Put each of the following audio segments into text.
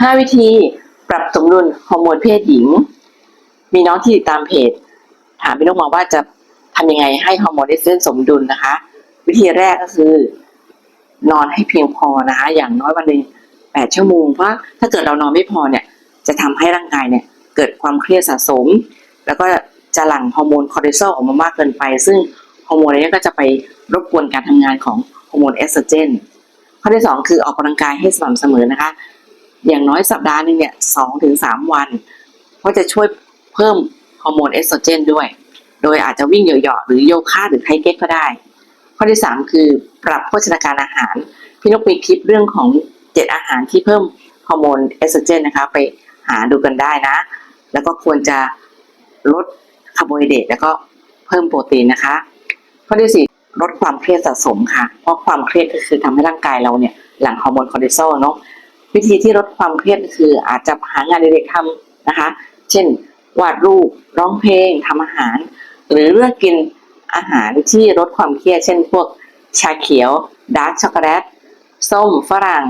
ห้าวิธีปรับสมดุลฮอร์โมนเพศหญิง มีน้องที่ติดตามเพจ ถามพี่นกมาว่าจะทำยังไงให้ฮอร์โมนเอสโตรเจนสมดุลนะคะ วิธีแรกก็คือ นอนให้เพียงพอนะคะ อย่างน้อยวันหนึ่งแปดชั่วโมงเพราะถ้าเกิดเรานอนไม่พอเนี่ย จะทำให้ร่างกายเนี่ย เกิดความเครียดสะสม แล้วก็จะหลั่งฮอร์โมนคอร์ติซอลออกมามากเกินไป ซึ่งฮอร์โมนนี้ก็จะไปรบกวนการทำงานของฮอร์โมนเอสโตรเจนข้อที่สองคือออกกำลังกายให้สม่ำเสมอนะคะ อย่างน้อยสัปดาห์หนึงเนี่ยสองถึงสามวันเพราะจะช่วยเพิ่มฮอร์โมนเอสโตรเจนด้วย โดยอาจจะวิ่งเหยาะๆหรือโยคะหรือไทเก๊กก็ได้ ข้อที่สามคือปรับโภชนาการอาหาร พี่นกมีคลิปเรื่องของเจ็ดอาหารที่เพิ่มฮอร์โมนเอสโตรเจนนะคะไปหาดูกันได้นะ แล้วก็ควรจะลดคาร์โบไฮเดรตแล้วก็เพิ่มโปรตีนนะคะ ข้อที่สี่ลดความเครียดสะสมค่ะ เพราะความเครียดก็คือทำให้ร่างกายเราเนี่ยหลั่งฮอร์โมนคอร์ติซอลเนาะ วิธีที่ลดความเครียดคืออาจจะหางานเด็กๆทำนะคะ เช่น วาดรูปร้องเพลงทำอาหาร หรือเลือกกินอาหารที่ลดความเครียด เช่น พวกชาเขียวดาร์กช็อกโกแลตส้มฝรั่ง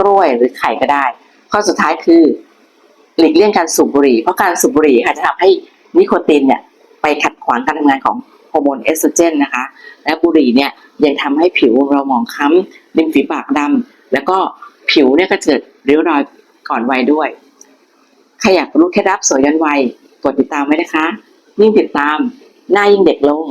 กล้วยหรือไข่ก็ได้ ข้อสุดท้ายคือ หลีกเลี่ยงการสูบบุหรี่เพราะการสูบบุหรี่ค่ะจะทำให้นิโคตินเนี่ยไปขัดขวางการทำงานของฮอร์โมนเอสโตรเจนนะคะ และบุหรี่เนี่ยยังทำให้ผิวเราหมองคล้ำริมฝีปากดำแล้วก็ ผิวเนี่ยก็เกิดริ้วรอยก่อนวัยด้วย ใครอยากรู้เคล็ดลับสวยยันวัยกดติดตามไว้นะคะยิ่งติดตามหน้ายิ่งเด็กลง